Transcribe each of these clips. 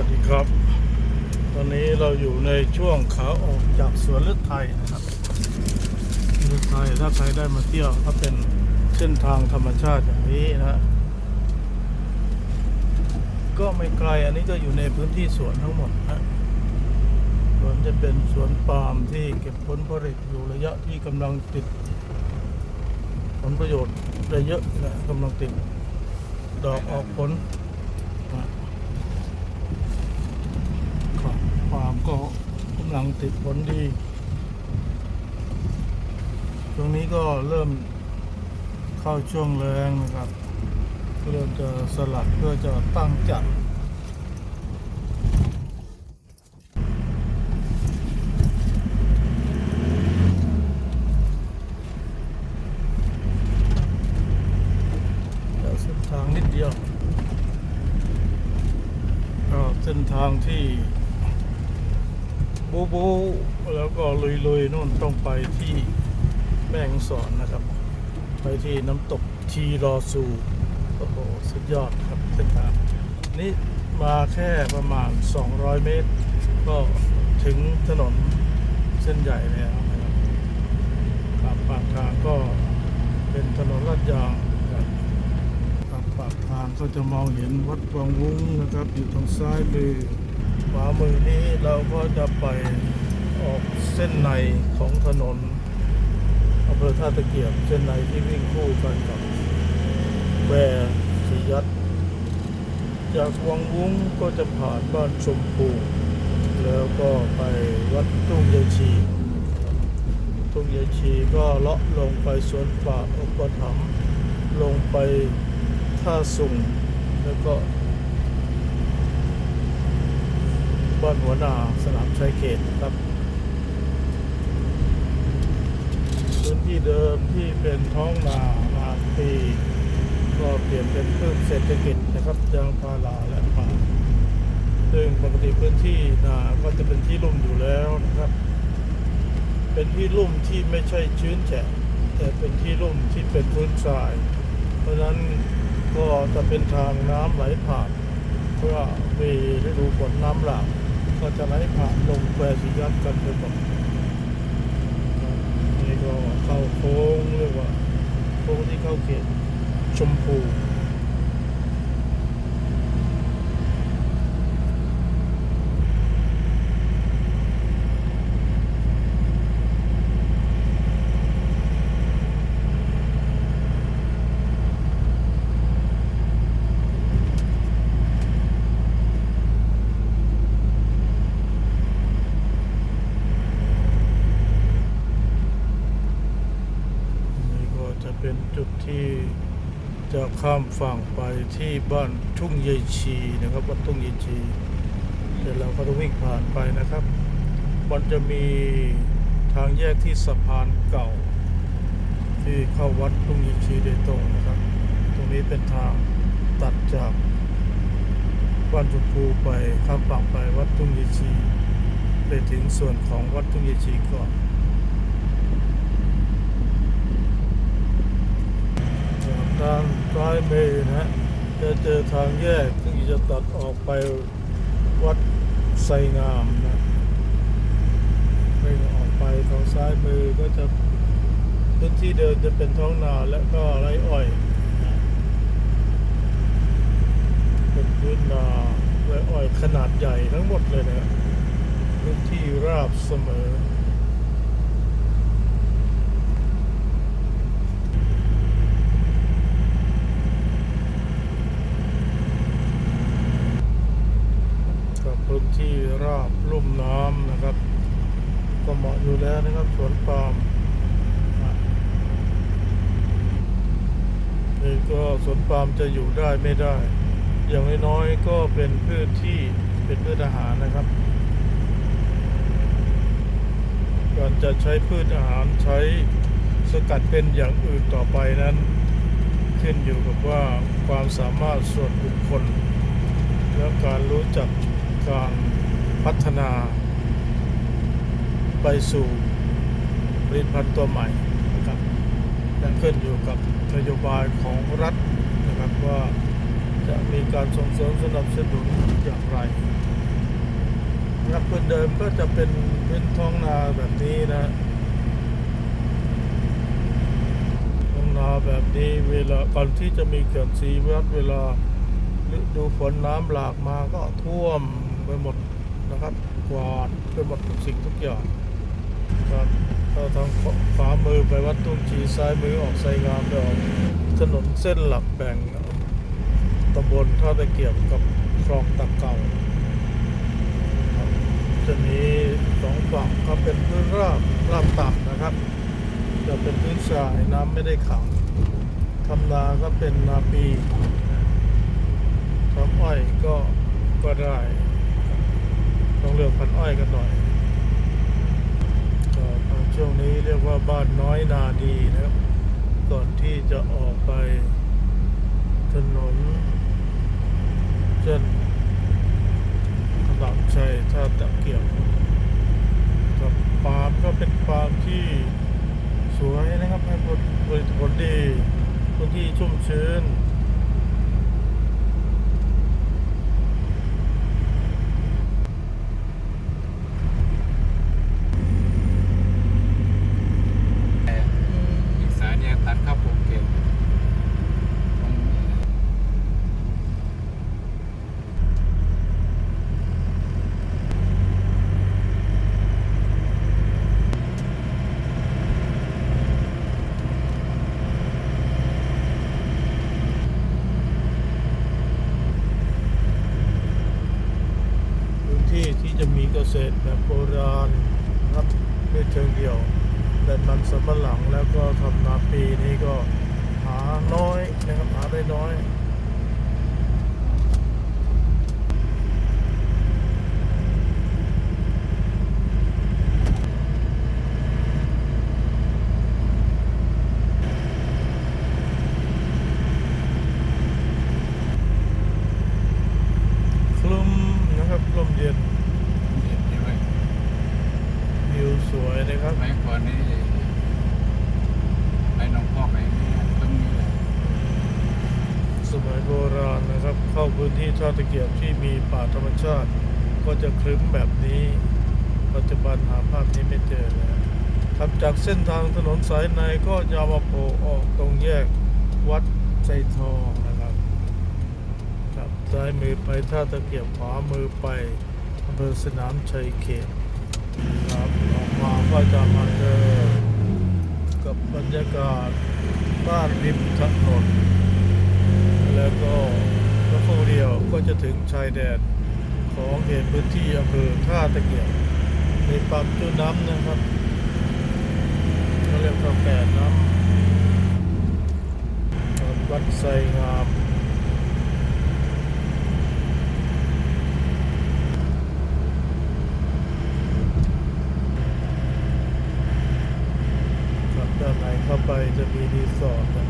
วัสดีครับ ตอนนี้เราอยู่ในช่วงขาออกจากสวนเลือดไทยนะครับเลือดไทยถ้าใครได้มาเที่ยวก็เป็นเส้นทางธรรมชาติอย่างนี้นะก็ไม่ไกลอันนี้ก็อยู่ในพื้นที่สวนทั้งหมดนะสวนจะเป็นสวนปาล์มที่เก็บผลผลิตอยู่ระยะที่กำลังติด ผลประโยชน์ได้เยอะนะกำลังติดดอกออกผลนะครับปามก็กำลังติดผลดีช่วงนี้ก็เริ่มเข้าช่วงแรงนะครับเริ่มจะสลัดเพื่อจะตั้งจัดรแล้วเส้นทางนิดเดียวก็เส้นทางที่ บูบูแล้วก็ลุยๆนู่นต้องไปที่แม่งสอนนะครับ ไปที่น้ำตกทีรอซูโอ้โหสุดยอดครับเส้นทางนี่มาแค่ประมาณ 200 เมตร ก็ถึงถนนเส้นใหญ่แล้วนะครับตามปากทางก็เป็นถนนลาดยางครับตามปากทางก็จะมองเห็นวัดวังวุ้งนะครับ อยู่ทางซ้ายมือ ขวามือนี้เราก็จะไปออกเส้นในของถนนอำเภอท่าตะเกียบเส้นในที่วิ่งคู่กันกับแวร์สียัดจากวังวุ้งก็จะผ่านบ้านชมพูแล้วก็ไปวัดทุ่งยายชีทุ่งยายชีก็เลาะลงไปสวนป่าอุปถัมภ์ลงไปท่าสุงแล้วก็ บ้านหัวนาสนามชายเขตนะครับ พื้นที่เดิมที่เป็นท้องนานาปีก็เปลี่ยนเป็นพืชเศรษฐกิจนะครับยางพาราและป่าล์มซึ่งปกติพื้นที่นาก็จะเป็นที่ลุ่มอยู่แล้วนะครับ เป็นที่ลุ่มที่ไม่ใช่ชื้นแฉะแต่เป็นที่ลุ่มที่เป็นพื้นทราย เพราะฉะนั้นก็จะเป็นทางน้ำไหลผ่านเพื่อมีฤดูฝนน้ำหลาก ก็จะไหลผ่านลงแควสียัดกันไปหมดครับนี่ก็เข้าโค้งเรียกว่าโค้งที่เข้าเขตชมพูนี่ก็จะ เป็นจุดที่จะข้ามฝั่งไปที่บ้านทุ่งยายชีนะครับวัดทุ่งยายชีเดี๋ยวเราก็ต้องวิ่งผ่านไปนะครับ มันจะมีทางแยกที่สะพานเก่า ที่เข้าวัดทุ่งยายชีโดยตรงนะครับ ตรงนี้เป็นทางตัดจากบ้านชมพูไปข้ามฝั่งไปวัดทุ่งยายชีไปถึงส่วนของวัดทุ่งยายชีก่อน ทางซ้ายมือนะฮะจะเจอทางแยกซึ่งจะตัดออกไปวัดไซงามนะไม่ออกไปทางซ้ายมือก็จะพื้นที่เดินจะเป็นท้องนาและก็ไรอ้อยนะเป็นพื้นนาไรอ้อยขนาดใหญ่ทั้งหมดเลยนะพื้นที่ราบเสมอ กับพื้นที่ราบลุ่มน้ำนะครับ ก็เหมาะอยู่แล้วนะครับสวนปาล์มอะนี่ ก็สวนปาล์มจะอยู่ได้ไม่ได้ อย่างน้อยๆก็เป็นพืชที่เป็นพืชอาหารนะครับ การจะใช้พืชอาหารใช้สกัดเป็นอย่างอื่นต่อไปนั้น ขึ้นอยู่กับว่าความสามารถส่วนบุคคล และการรู้จักการพัฒนา ไปสู่ผลิตภัณฑ์ตัวใหม่ นะครับและขึ้นอยู่กับนโยบายของรัฐนะครับว่าจะมีการส่งเสริมสนับสนุนอย่างไรนับพื้นเดิมก็จะเป็นพื้นท้องนาแบบนี้นะท้องนาแบบนี้เวลาก่อนที่จะมีเขื่อนศรีวัดเวลาฤดูฝนน้ำหลากมาก็ท่วมไปหมดนะครับกวาดไปหมดทุกสิ่งทุกอย่าง ครับถ้าทางขวามือไปวัดตุ้งชีซ้ายมือออกไซงามไปออกถนนเส้นหลักแบ่งตำบลท่าตะเกียบกับคลองตะเก่าจะมีสองฝั่งก็เป็นพื้นราบราบต่ำนะครับ จะเป็นพื้นทรายน้ำไม่ได้ขังทำนาก็เป็นนาปีทำอ้อยก็ก็ได้ต้องเลือกพันอ้อยกันหน่อย ช่วงนี้เรียกว่าบ้านน้อยนาดีนะครับ ก่อนที่จะออกไปถนนเส้นถนนชัยท่าตะเกียบกับปาล์มก็เป็นปาล์มที่สวยนะครับให้ผลผลิตผลดีพื้นที่ชุ่มชื้น อีกสายเนี่ยตัดเข้าภูเก็ตตรง พื้นที่ที่จะมีเกษตรแบบโบราณนะครับไม่เชิงเดียวแต่มันสำปะหลังแล้วก็ทำนาปีนี้ก็หาน้อยนะครับหาได้น้อย คลุมนะครับลมเย็น เด็ดใช่ไหม วิวสวยนะครับ สมัยก่อนนี่ไปหนองพอกไปเนี่ยตรงนี้แหละ สมัยโบราณนะครับ เข้าพื้นที่ท่าตะเกียบที่มีป่าติก็จะคลึ้มแบบนี้ ปัจจุบันหาภาพนี้ไม่เจอแล้วครับจากเส้นทางถนนสายในก็ยาวมาโผล่ออกตรงแยกวัดไซทองนะครับครับซ้ายมือไปท่าตะเกียบขวามือไปอำเภอสนามชัยเขตครับออกมาก็จะมาเจอกับบรรยากาศบ้านริมถนนแล้วก็รถเดียวก็จะถึงชายแดน ของเขตพื้นที่อำเภอท่าตะเกียบในปั๊มจุน้ำนะครับเขาเรียกว่าแปดน้ำวัดไซงาม ครับด้านในเข้าไปจะมีรีสอร์ทนะ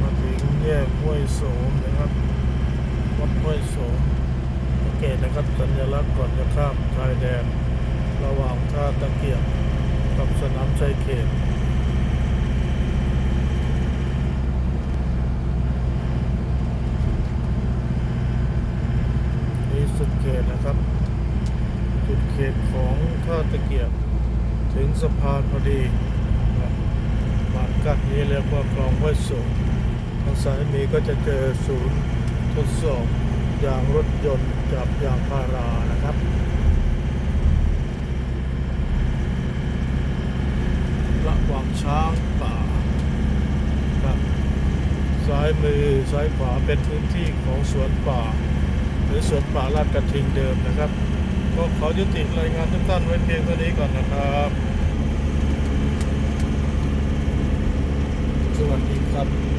มาถึงแยกห้วยโสมนะครับ วัดห้วยโสมสัง เกตนะครับสัญลักษณ์ก่อนจะข้ามชายแดน ระหว่างท่าตะเกียบกับสนามชัยเขตนี่สุดเขตนะครับ จุดเขตของท่าตะเกียบ ถึงสะพานพอดีบานกัดนี้เรียกว่าคลองห้วยโสมทางซ้ายมือก็จะเจอศูนย์ทดสอบ ยางรถยนต์จับยางพารานะครับระว่างช้างป่าครับซ้ายมือซ้ายขวาเป็นพื้นที่ของสวนป่า หรือสวนป่าลาดกระทิงเดิมนะครับก็ขอยุติรายงานทุกท่านไว้เพียงเท่านี้ก่อนนะครับ สวัสดีครับ